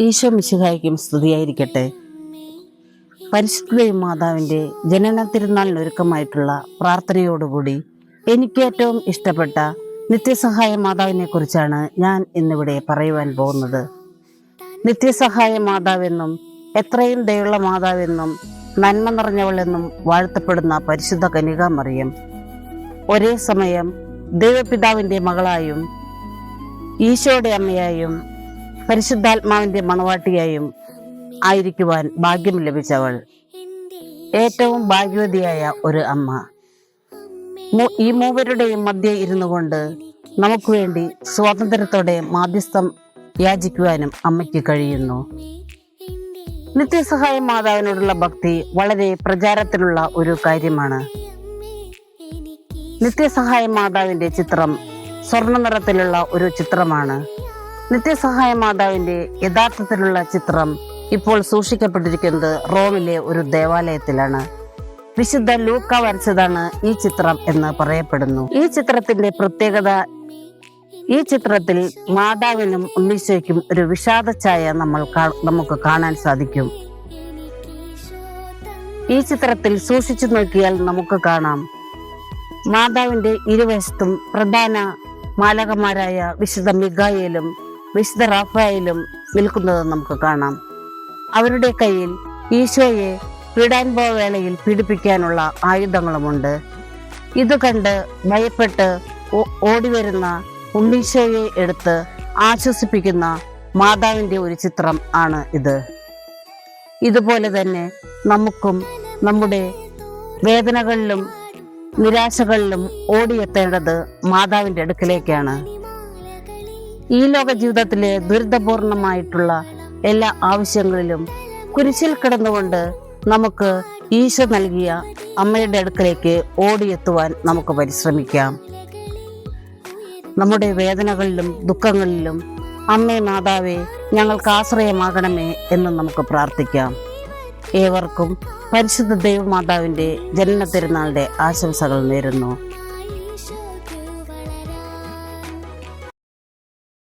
ഈശോ മിശിഹായ്ക്കും സ്തുതിയായിരിക്കട്ടെ. പരിശുദ്ധ മാതാവിന്റെ ജനന തിരുനാളിനൊരുക്കമായിട്ടുള്ള പ്രാർത്ഥനയോടുകൂടി എനിക്ക് ഏറ്റവും ഇഷ്ടപ്പെട്ട നിത്യസഹായ മാതാവിനെ കുറിച്ചാണ് ഞാൻ ഇന്നിവിടെ പറയുവാൻ പോകുന്നത്. നിത്യസഹായ മാതാവെന്നും എത്രയും ദയുള്ള മാതാവെന്നും നന്മ നിറഞ്ഞവളെന്നും വാഴ്ത്തപ്പെടുന്ന പരിശുദ്ധ കനികാമറിയം ഒരേ സമയം ദൈവപിതാവിന്റെ മകളായും ഈശോയുടെ അമ്മയായും പരിശുദ്ധാത്മാവിന്റെ മണവാട്ടിയായും ആയിരിക്കുവാൻ ഭാഗ്യം ലഭിച്ചവൾ. ഏറ്റവും ഭാഗ്യവതിയായ ഒരു അമ്മ. ഈ മൂവരുടെയും മധ്യ ഇരുന്നു കൊണ്ട് നമുക്ക് വേണ്ടി സ്വാതന്ത്ര്യത്തോടെ മാധ്യസ്ഥം യാചിക്കുവാനും അമ്മയ്ക്ക് കഴിയുന്നു. നിത്യസഹായ മാതാവിനോടുള്ള ഭക്തി വളരെ പ്രചാരത്തിലുള്ള ഒരു കാര്യമാണ്. നിത്യസഹായ മാതാവിന്റെ ചിത്രം സ്വർണ നിറത്തിലുള്ള ഒരു ചിത്രമാണ്. നിത്യസഹായ മാതാവിന്റെ യഥാർത്ഥത്തിലുള്ള ചിത്രം ഇപ്പോൾ സൂക്ഷിക്കപ്പെട്ടിരിക്കുന്നത് റോമിലെ ഒരു ദേവാലയത്തിലാണ്. വിശുദ്ധ ലൂക്ക വരച്ചതാണ് ഈ ചിത്രം എന്ന് പറയപ്പെടുന്നു. ഈ ചിത്രത്തിന്റെ പ്രത്യേകത ഈ ചിത്രത്തിൽ മാതാവിനും ഉണ്ണീശോയ്ക്കും ഒരു വിഷാദ ഛായ നമ്മൾ നമുക്ക് കാണാൻ സാധിക്കും. ഈ ചിത്രത്തിൽ സൂക്ഷിച്ചു നോക്കിയാൽ നമുക്ക് കാണാം. മാതാവിന്റെ ഇരുവശത്തും പ്രധാന മാലകന്മാരായ വിശുദ്ധ മിഗായേലും വിശുദ്ധ റാഫായേലും നിൽക്കുന്നത് നമുക്ക് കാണാം. അവരുടെ കയ്യിൽ ഈശോയെ പീഡാനുഭവ വേളയിൽ പീഡിപ്പിക്കാനുള്ള ആയുധങ്ങളുമുണ്ട്. ഇത് കണ്ട് ഭയപ്പെട്ട് ഓടിവരുന്ന ഉണ്ണീശോയെ എടുത്ത് ആശ്വസിപ്പിക്കുന്ന മാതാവിന്റെ ഒരു ചിത്രം ആണ് ഇത്. ഇതുപോലെ തന്നെ നമുക്കും നമ്മുടെ വേദനകളിലും നിരാശകളിലും ഓടിയെത്തേണ്ടത് മാതാവിന്റെ അടുക്കിലേക്കാണ്. ഈ ലോക ജീവിതത്തിലെ ദുരിതപൂർണമായിട്ടുള്ള എല്ലാ ആവശ്യങ്ങളിലും കുരിശിൽ കിടന്നുകൊണ്ട് നമുക്ക് ഈശോ നൽകിയ അമ്മയുടെ അടുക്കലേക്ക് ഓടിയെത്തുവാൻ നമുക്ക് പരിശ്രമിക്കാം. നമ്മുടെ വേദനകളിലും ദുഃഖങ്ങളിലും അമ്മേ മാതാവേ ഞങ്ങൾക്ക് ആശ്രയമാകണമേ എന്ന് നമുക്ക് പ്രാർത്ഥിക്കാം. ഏവർക്കും പരിശുദ്ധ ദൈവമാതാവിന്റെ ജനന തിരുനാളിന്റെ ആശംസകൾ നേരുന്നു.